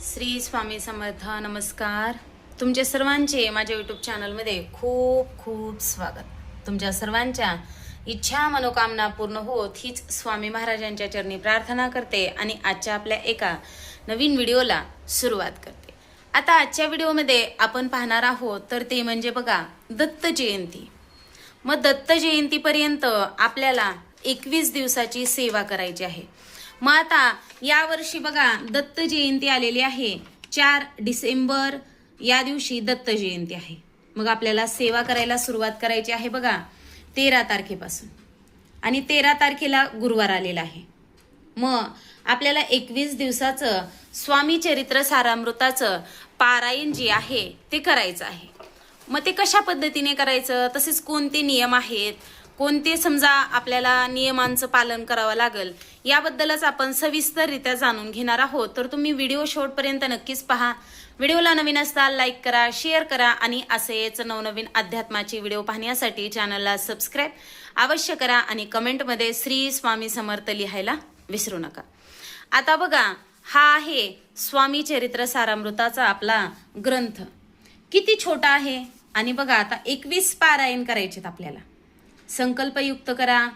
श्री स्वामी समर्थ नमस्कार. तुमच्या सर्वांचे माझ्या यूट्यूब चॅनलमध्ये खूप खूप स्वागत. तुमच्या सर्वांच्या इच्छा मनोकामना पूर्ण होत हीच स्वामी महाराजांच्या चरणी प्रार्थना करते आणि आजच्या आपल्या एका नवीन व्हिडिओला सुरुवात करते. आता आजच्या व्हिडिओमध्ये आपण पाहणार आहोत तर ते म्हणजे बघा दत्त जयंती. मग दत्त जयंतीपर्यंत आपल्याला एकवीस दिवसाची सेवा करायची आहे. मग आता यावर्षी बघा दत्त जयंती आलेली आहे. चार डिसेंबर या दिवशी दत्त जयंती आहे. मग आपल्याला सेवा करायला सुरुवात करायची आहे बघा तेरा तारखेपासून. आणि तेरा तारखेला गुरुवार आलेला आहे. मग आपल्याला एकवीस दिवसाचं स्वामी चरित्र सारामृताचं पारायण जे आहे ते करायचं आहे. मग ते कशा पद्धतीने करायचं? तसेच कोणते नियम आहेत? कोणते समजा आपल्याला नियमांचं पालन करावं लागेल याबद्दलच आपण सविस्तररित्या जाणून घेणार आहोत. तर तुम्ही व्हिडिओ शेवटपर्यंत नक्कीच पहा. व्हिडिओला नवीन असताल लाईक करा शेअर करा आणि असेच नवनवीन अध्यात्माची व्हिडिओ पाहण्यासाठी चॅनलला सबस्क्राईब अवश्य करा आणि कमेंटमध्ये श्री स्वामी समर्थ लिहायला विसरू नका. आता बघा हा आहे स्वामी चरित्र सारामृताचा आपला ग्रंथ. किती छोटा आहे? आणि बघा आता एकवीस पारायण करायचेत आपल्याला. संकल्पयुक्त करा.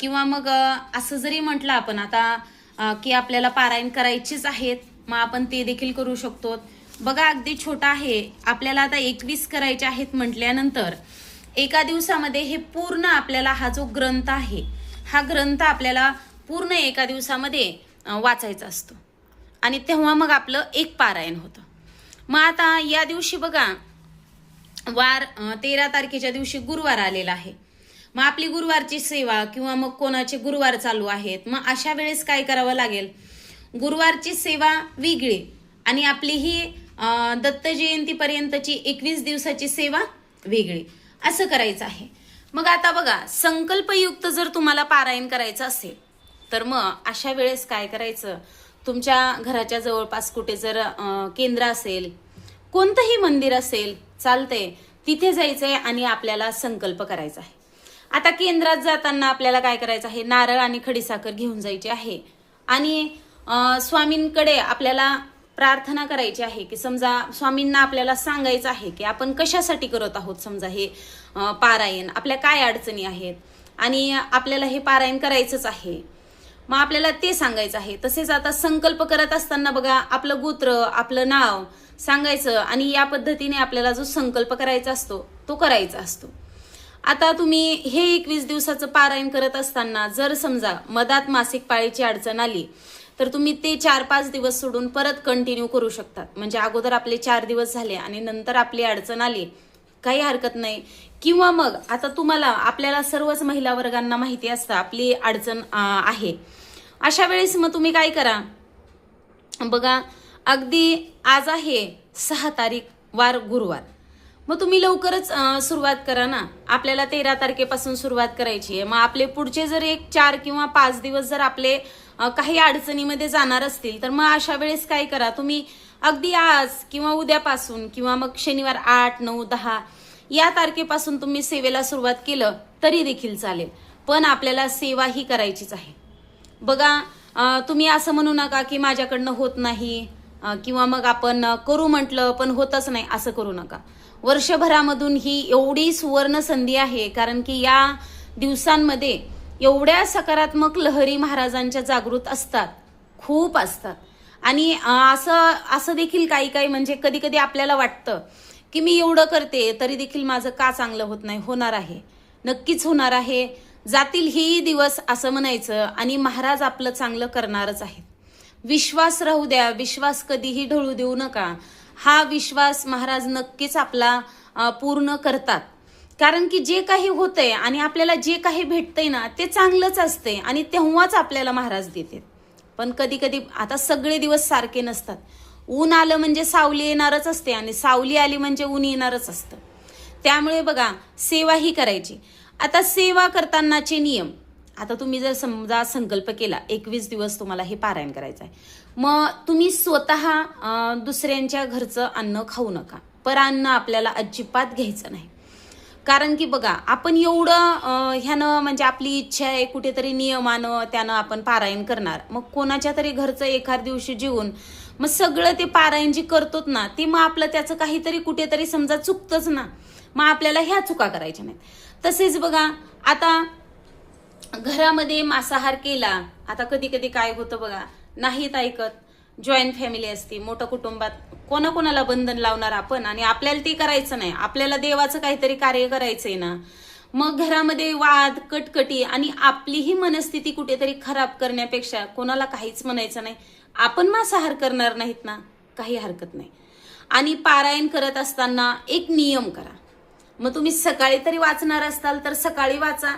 किंवा मग असं जरी म्हटलं आपण आता की आपल्याला पारायण करायचीच आहेत मग आपण ते देखील करू शकतो. बघा अगदी छोटा आहे. आपल्याला आता एकवीस करायचे आहेत म्हटल्यानंतर एका दिवसामध्ये हे पूर्ण आपल्याला हा जो ग्रंथ आहे हा ग्रंथ आपल्याला पूर्ण एका दिवसामध्ये वाचायचा असतो. आणि तेव्हा मग आपलं एक पारायण होतं. मग आता या दिवशी बघा वार तेरा तारखेच्या दिवशी गुरुवार आलेला आहे. मग आपली गुरुवारची सेवा किंवा मग कोणाचे गुरुवार चालू आहेत मग अशा वेळेस काय करावं लागेल? गुरुवारची सेवा वेगळी आणि आपली ही दत्त जयंतीपर्यंतची एकवीस दिवसाची सेवा वेगळी. असं करायचं आहे. मग आता बघा संकल्पयुक्त जर तुम्हाला पारायण करायचं असेल तर मग अशा वेळेस काय करायचं? तुमच्या घराच्या जवळपास कुठे जर केंद्र असेल कोणतंही मंदिर असेल चालतंय तिथे जायचंय आणि आपल्याला संकल्प करायचा आहे. आता केंद्रात जाताना आपल्याला काय करायचं आहे? नारळ आणि खडीसाखर घेऊन जायची आहे. आणि स्वामींकडे आपल्याला प्रार्थना करायची आहे की समजा स्वामींना आपल्याला सांगायचं आहे की आपण कशासाठी करत आहोत? समजा हे पारायण आपल्या काय अडचणी आहेत? आणि आपल्याला हे पारायण करायचंच आहे. मग आपल्याला ते सांगायचं आहे. तसेच आता संकल्प करत असताना बघा आपलं गोत्र आपलं नाव सांगायचं आणि या पद्धतीने आपल्याला जो संकल्प करायचा असतो तो करायचा असतो. आता तुम्ही हे एकवीस दिवसाचं पारायण करत असताना जर समजा मधात मासिक पाळीची अडचण आली तर तुम्ही ते चार पाच दिवस सोडून परत कंटिन्यू करू शकतात. म्हणजे अगोदर आपले चार दिवस झाले आणि नंतर आपली अडचण आली काही हरकत नाही. किंवा मग आता तुम्हाला आपल्याला सर्वच महिला वर्गांना माहिती असतं आपली अडचण आहे. अशा वेळेस मग तुम्ही काय करा? बघा अगदी आज आहे सहा तारीख वार गुरुवार. मग तुम्ही लवकरच सुरुवात करा ना. आपल्याला तेरा तारखेपासून सुरुवात करायची आहे. मग आपले पुढचे जर एक चार किंवा पाच दिवस जर आपले काही अडचणीमध्ये जाणार असतील तर मग अशा वेळेस काय करा. तुम्ही अगदी आज किंवा उद्यापासून किंवा मग शनिवार आठ नऊ दहा या तारखेपासून तुम्ही सेवेला सुरुवात केलं तरी देखील चालेल. पण आपल्याला सेवा ही करायचीच आहे. बघा तुम्ही असं म्हणू नका की माझ्याकडनं होत नाही किंवा मग आपण करू म्हटलं पण होतच नाही असं करू नका. वर्षभरामधून ही एवढी सुवर्ण संधी आहे कारण की या दिवसांमध्ये एवढ्या सकारात्मक लहरी महाराजांच्या जागृत असतात खूप असतात. आणि असं असं देखील काही काही म्हणजे कधी कधी आपल्याला वाटतं की मी एवढं करते तरी देखील माझं का चांगलं होत नाही? होणार आहे. नक्कीच होणार आहे. जातील हेही दिवस असं म्हणायचं आणि महाराज आपलं चांगलं करणारच आहेत. विश्वास राहू द्या विश्वास कधीही ढळू देऊ नका. हा विश्वास महाराज नक्कीच आपला पूर्ण करतात. कारण की जे काही होतंय आणि आपल्याला जे काही भेटतंय ना ते चांगलंच असते आणि तेव्हाच आपल्याला महाराज देते पण कधी कधी आता सगळे दिवस सारखे नसतात. ऊन आलं म्हणजे सावली येणारच असते आणि सावली आली म्हणजे ऊन येणारच असतं. त्यामुळे बघा सेवा ही करायची. आता सेवा करतानाचे नियम. आता तुम्ही जर समजा संकल्प केला एकवीस दिवस तुम्हाला हे पारायण करायचं आहे. मग तुम्ही स्वतः दुसऱ्यांच्या घरचं अन्न खाऊ नका. पर अन्न आपल्याला अजिबात घ्यायचं नाही. कारण की बघा आपण एवढं ह्यानं म्हणजे आपली इच्छा आहे कुठेतरी नियमानं त्यानं आपण पारायण करणार. मग कोणाच्या तरी घरचं एखाद दिवशी जेवून मग सगळं ते पारायण जी करतोत ना ते मग आपलं त्याचं काहीतरी कुठेतरी समजा चुकतंच ना. मग आपल्याला ह्या चुका करायच्या नाहीत. तसेच बघा आता घरामध्ये मांसाहार केला आता कधी कधी काय होतं बघा नाहीत ऐकत. जॉईंट फॅमिली असते मोठं कुटुंबात कोणाकोणाला बंधन लावणार आपण? आणि आपल्याला ते करायचं नाही. आपल्याला देवाचं काहीतरी कार्य करायचंय ना. मग घरामध्ये वाद कटकटी आणि आपलीही मनस्थिती कुठेतरी खराब करण्यापेक्षा कोणाला काहीच म्हणायचं नाही. आपण मांसाहार करणार नाहीत ना? काही हरकत नाही. आणि पारायण करत असताना एक नियम करा. मग तुम्ही सकाळी तरी वाचणार असाल तर सकाळी वाचा.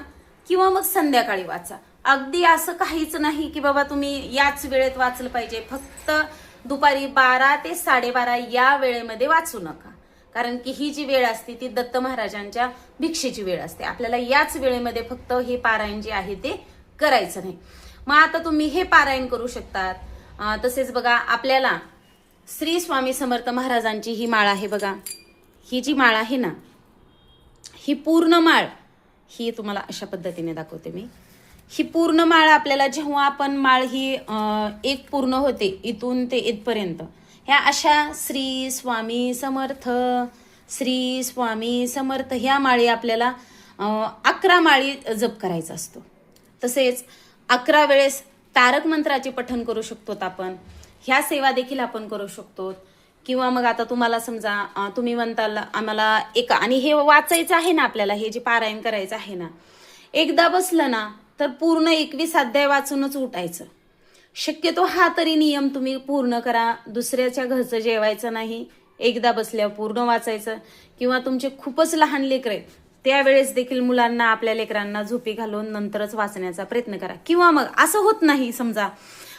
किंवा मग संध्याकाळी वाचा. अगदी असं काहीच नाही की बाबा तुम्ही याच वेळेत वाचलं पाहिजे. फक्त दुपारी बारा ते साडेबारा या वेळेमध्ये वाचू नका. कारण की ही जी वेळ असते ती दत्त महाराजांच्या भिक्षेची वेळ असते. आपल्याला याच वेळेमध्ये फक्त हे पारायण जे आहे ते करायचं नाही. मग आता तुम्ही हे पारायण करू शकतात. तसेच बघा आपल्याला श्री स्वामी समर्थ महाराजांची ही माळ आहे बघा. ही जी माळ आहे ना ही पूर्ण माळ ही तुम्हाला अशा पद्धतीने दाखवते मी. ही पूर्ण माळ आपल्याला जेव्हा आपण माळ ही एक पूर्ण होते इथून ते इथपर्यंत. ह्या अशा श्री स्वामी समर्थ श्री स्वामी समर्थ ह्या माळी आपल्याला अकरा माळी जप करायचा असतो. तसेच अकरा वेळेस तारक मंत्राचे पठण करू शकतो आपण. ह्या सेवा देखील आपण करू शकतो किंवा मग आता तुम्हाला समजा तुम्ही म्हणताल आम्हाला एक आणि हे वाचायचं आहे ना आपल्याला हे जे पारायण करायचं आहे ना एकदा बसलं ना तर पूर्ण एकवीस अध्याय वाचूनच उठायचं. शक्यतो हा तरी नियम तुम्ही पूर्ण करा दुसऱ्याच्या घरचं जेवायचं नाही एकदा बसल्यावर पूर्ण वाचायचं. किंवा तुमचे खूपच लहान लेकर आहेत त्यावेळेस देखील मुलांना आपल्या लेकरांना झोपी घालून नंतरच वाचण्याचा प्रयत्न करा. किंवा मग असं होत नाही समजा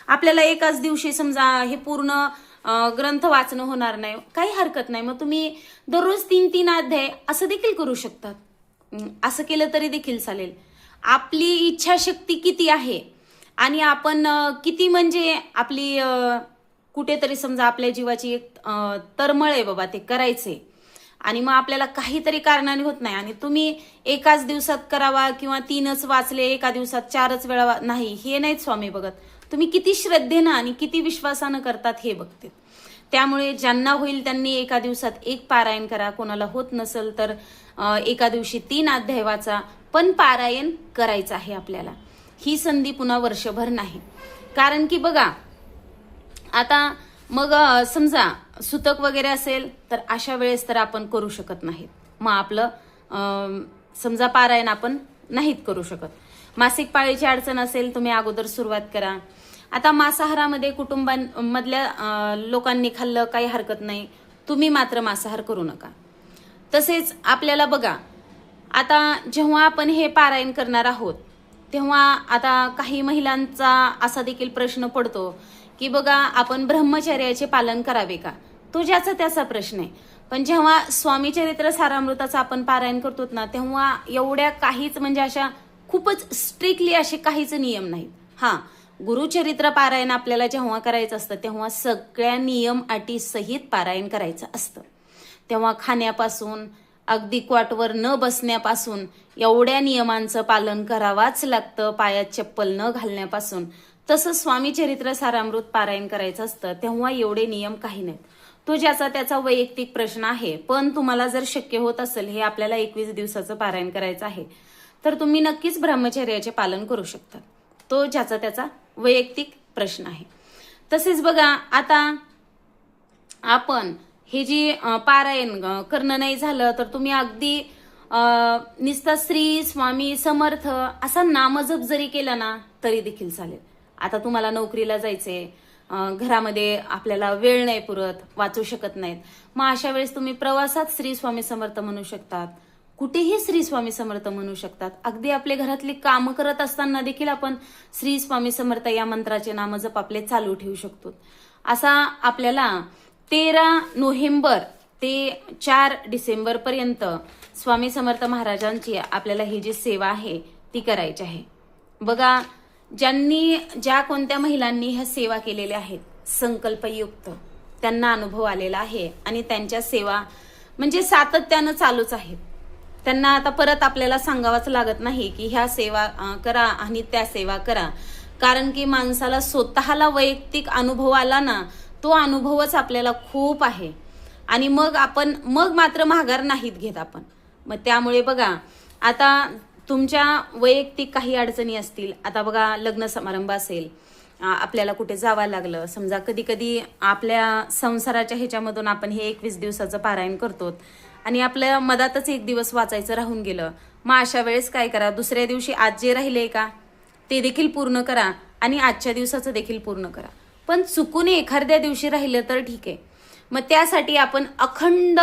आपल्याला एकाच दिवशी समजा हे पूर्ण ग्रंथ वाचणं होणार नाही काही हरकत नाही. मग तुम्ही दररोज तीन तीन अध्याय असं देखील करू शकतात. असं केलं तरी देखील चालेल. आपली इच्छाशक्ती किती आहे? आणि आपण किती म्हणजे आपली कुठेतरी समजा आपल्या जीवाची एक तरमळ आहे बाबा ते करायचे आणि मग आपल्याला काहीतरी कारणाने होत नाही. आणि तुम्ही एकाच दिवसात करावा किंवा तीनच वाचले एका दिवसात चारच वेळा नाही हे नाहीत स्वामी बघत. तुम्ही किती श्रद्धेनं आणि किती विश्वासानं करतात हे बघते. त्यामुळे ज्यांना होईल त्यांनी एका दिवसात एक पारायण करा. कोणाला होत नसेल तर एका दिवशी तीन अध्याय वाचा पण पारायण करायचं आहे आपल्याला. ही संधी पुन्हा वर्षभर नाही. कारण की बघा आता मग समजा सुतक वगैरे असेल तर अशा वेळेस तर आपण करू शकत नाहीत. मग आपलं समजा पारायण आपण नाहीत करू शकत. मासिक पाळीची अडचण असेल तुम्ही अगोदर सुरुवात करा. आता मांसाहारामध्ये कुटुंबांमधल्या लोकांनी खाल्लं काही हरकत नाही. तुम्ही मात्र मांसाहार करू नका. तसेच आपल्याला बघा आता जेव्हा आपण हे पारायण करणार आहोत तेव्हा आता काही महिलांचा असा देखील प्रश्न पडतो की बघा आपण ब्रह्मचर्याचे पालन करावे का? तो ज्याचा त्याचा प्रश्न आहे. पण जेव्हा स्वामी चरित्र सारामृताचं आपण पारायण करतो ना तेव्हा एवढ्या काहीच म्हणजे अशा खूपच स्ट्रिक्टली असे काहीच नियम नाहीत. हा गुरुचरित्र पारायण आपल्याला जेव्हा करायचं असतं तेव्हा सगळ्या नियम अटी सहित पारायण करायचं असतं. तेव्हा खाण्यापासून अगदी क्वाटवर न बसण्यापासून एवढ्या नियमांचं पालन करावाच लागतं पायात चप्पल न घालण्यापासून. तसं स्वामी चरित्र सारामृत पारायण करायचं असतं तेव्हा एवढे नियम काही नाहीत. तो ज्याचा त्याचा वैयक्तिक प्रश्न आहे पण तुम्हाला जर शक्य होत असेल हे आपल्याला एकवीस दिवसाचं पारायण करायचं आहे. तर तुम्ही नक्कीच ब्रह्मचर्याचे पालन करू शकता. तो ज्याचा त्याचा वैयक्तिक प्रश्न आहे. तसेच बघा आता आपण हे जी पारायण करणं नाही झालं तर तुम्ही अगदी निस्ता नुसता श्री स्वामी समर्थ असा नामजप जरी केला ना तरी देखील चालेल. आता तुम्हाला नोकरीला जायचंय घरामध्ये आपल्याला वेळ नाही पुरत वाचू शकत नाहीत. मग अशा वेळेस तुम्ही प्रवासात श्री स्वामी समर्थ म्हणू शकतात. कुठेही श्री स्वामी समर्थ म्हणू शकतात. अगदी आपले घरातली कामं करत असताना देखील आपण श्री स्वामी समर्थ या मंत्राचे नामजप आपले चालू ठेवू शकतो. असा आपल्याला तेरा नोव्हेंबर ते चार डिसेंबर पर्यंत स्वामी समर्थ महाराजांची आपल्याला ही जी सेवा आहे ती करायची आहे. बघा ज्यांनी ज्या कोणत्या महिलांनी ह्या सेवा केलेल्या आहेत संकल्पयुक्त त्यांना अनुभव आलेला आहे आणि त्यांच्या सेवा म्हणजे सातत्यानं चालूच आहेत. त्यांना आता परत आपल्याला सांगावंच लागत नाही की ह्या सेवा करा आणि त्या सेवा करा. कारण की माणसाला स्वतःला वैयक्तिक अनुभव आला ना तो अनुभवच आपल्याला खूप आहे. आणि मग आपण मग मात्र माघार नाहीत घेत आपण. मग त्यामुळे बघा आता तुमच्या वैयक्तिक काही अडचणी असतील आता बघा लग्न समारंभ असेल आपल्याला कुठे जावं लागलं. समजा कधी कधी आपल्या संसाराच्या ह्याच्यामधून आपण हे एकवीस दिवसाचं पारायण करतो. आणि आपल्या मधातच एक दिवस वाचायचं राहून गेलं. मग अशा वेळेस काय करा? दुसऱ्या दिवशी आज जे राहिले का ते देखील पूर्ण करा आणि आजच्या दिवसाचं देखील पूर्ण करा. पण चुकून एखाद्या दिवशी राहिलं तर ठीक आहे. मग त्यासाठी आपण अखंड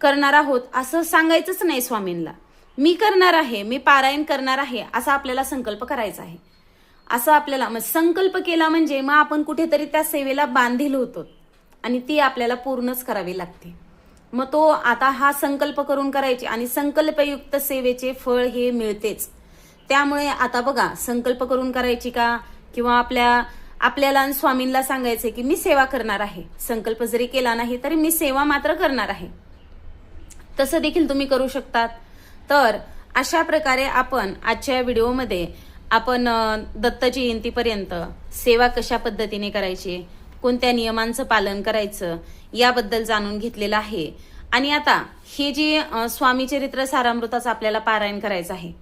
करणार आहोत असं सांगायचंच नाही स्वामींना. मी करणार आहे मी पारायण करणार आहे असा आपल्याला संकल्प करायचा आहे. असं आपल्याला मग संकल्प केला म्हणजे मग आपण कुठेतरी त्या सेवेला बांधील होतो. आणि ती आपल्याला पूर्णच करावी लागते. मग तो आता हा संकल्प करून करायचे आणि संकल्पयुक्त सेवेचे फळ हे मिळतेच. त्यामुळे आता बघा संकल्प करून करायची का? किंवा आपल्या आपल्याला आणि स्वामींना सांगायचे की मी सेवा करणार आहे. संकल्प जरी केला नाही तरी मी सेवा मात्र करणार आहे. तसं देखील तुम्ही करू शकतात. तर अशा प्रकारे आपण आजच्या व्हिडिओमध्ये आपण दत्त जयंतीपर्यंत सेवा कशा पद्धतीने करायची कोणत्या नियमांचं पालन करायचं याबद्दल जाणून घेतलेलं आहे. आणि आता हे जे स्वामी चरित्र सारामृताचं आपल्याला पारायण करायचं आहे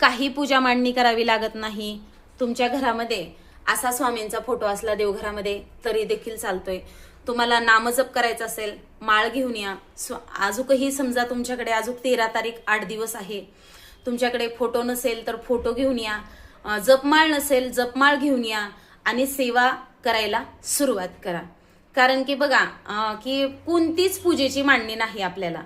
काही पूजा मांडणी करावी लागत नाही. तुमच्या घरामध्ये असा स्वामींचा फोटो असला देवघरामध्ये तरी देखील चालतोय. तुम्हाला नामजप करायचं असेल माळ घेऊन या. स्व- अजूकही समजा तुमच्याकडे अजून तेरा तारीख आठ दिवस आहे. तुमच्याकडे फोटो नसेल तर फोटो घेऊन या. जपमाळ नसेल जपमाळ घेऊन या आणि सेवा करायला सुरुवात करा. कारण की बघा की कोणतीच पूजेची मांडणी नाही आपल्याला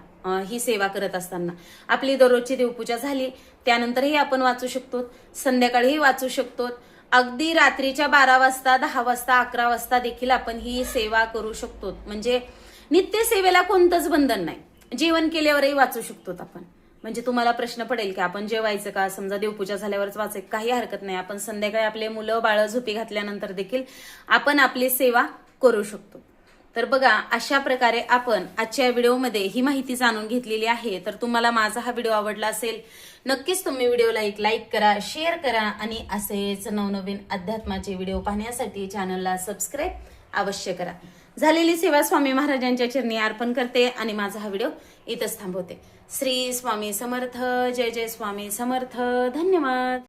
ही सेवा करत असताना. आपली दररोजची देवपूजा झाली त्यानंतरही आपण वाचू शकतो संध्याकाळीही वाचू शकतो. अगदी रात्रीच्या बारा वाजता दहा वाजता अकरा वाजता देखील आपण ही सेवा करू शकतो. म्हणजे नित्य सेवेला कोणतंच बंधन नाही. जेवण केल्यावरही वाचू शकतो आपण. म्हणजे तुम्हाला प्रश्न पडेल की आपण जेवायचं का? समजा देवपूजा झाल्यावरच वाचायचं काही हरकत नाही. आपण संध्याकाळी आपले मुलं बाळ झोपी घातल्यानंतर देखील आपण आपली सेवा करू शकतो. तर बघा अशा प्रकारे आपण आजच्या व्हिडिओमध्ये ही माहिती जाणून घेतलेली आहे. तर तुम्हाला माझा हा व्हिडिओ आवडला असेल नक्कीच तुम्ही व्हिडिओला एक लाईक करा शेअर करा आणि असेच नवनवीन अध्यात्माचे व्हिडिओ पाहण्यासाठी चॅनलला सबस्क्राईब अवश्य करा. झालेली सेवा स्वामी महाराजांच्या चरणी अर्पण करते आणि माझा हा व्हिडिओ इथंच थांबवते. श्री स्वामी समर्थ जय जय स्वामी समर्थ धन्यवाद.